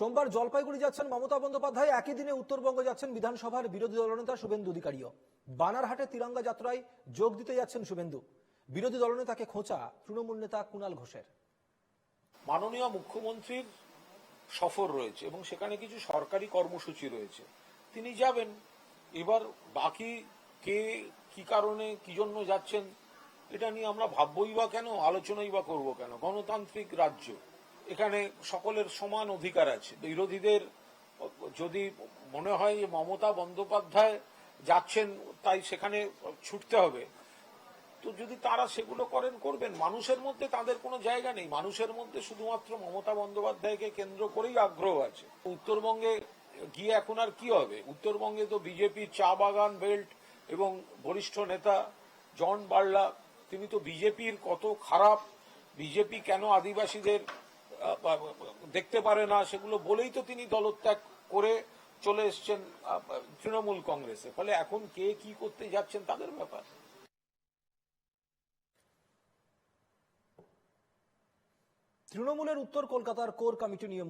সোমবার জলপাইগুড়ি যাচ্ছেন মমতা বন্দ্যোপাধ্যায়, একই দিনে উত্তরবঙ্গ যাচ্ছেন বিধানসভার বিরোধী দলনেতা শুভেন্দু অধিকারীও। বানারহাটে তিরঙ্গা যাত্রায় যোগ দিতে যাচ্ছেন শুভেন্দু। বিরোধী দলনেতাকে খোঁচা তৃণমূল নেতা কুণাল ঘোষের। মাননীয় মুখ্যমন্ত্রীর সফর রয়েছে এবং সেখানে কিছু সরকারি কর্মসূচি রয়েছে। তিনি যাবেন। এবার বাকি কে, কি কারণে, কি জন্য যাচ্ছেন, এটা নিয়ে আমরা ভাববই বা কেন, আলোচনাই বা করব কেন? গণতান্ত্রিক রাজ্য। এখানে সকলের সমান অধিকার আছে। বিরোধীদের, যদি মনে হয় যে মমতা বন্দ্যোপাধ্যায় যাচ্ছেন, তাই সেখানে ছুটতে হবে। তো যদি তারা সেগুলো করেন, করবেন। মানুষের মধ্যে তাদের কোনো জায়গা নেই। মানুষের মধ্যে শুধুমাত্র মমতা বন্দ্যোপাধ্যায়কে কেন্দ্র করেই আগ্রহ আছে। উত্তরবঙ্গে গিয়ে এখন আর কি হবে? উত্তরবঙ্গে তো বিজেপি চা বাগান বেল্ট এবং বরিষ্ঠ নেতা জন বার্লা, তিনি তো বিজেপির কত খারাপ। বিজেপি কেন আদিবাসীদের দেখতে পারে না, সেগুলো বলেই তো তিনি দলত্যাগ করে চলে এসছেন তৃণমূল কংগ্রেসে। ফলে এখন কে কি করতে যাচ্ছেন তাদের ব্যাপার। তৃণমূলের উত্তর কলকাতার কোর কমিটি নিয়ে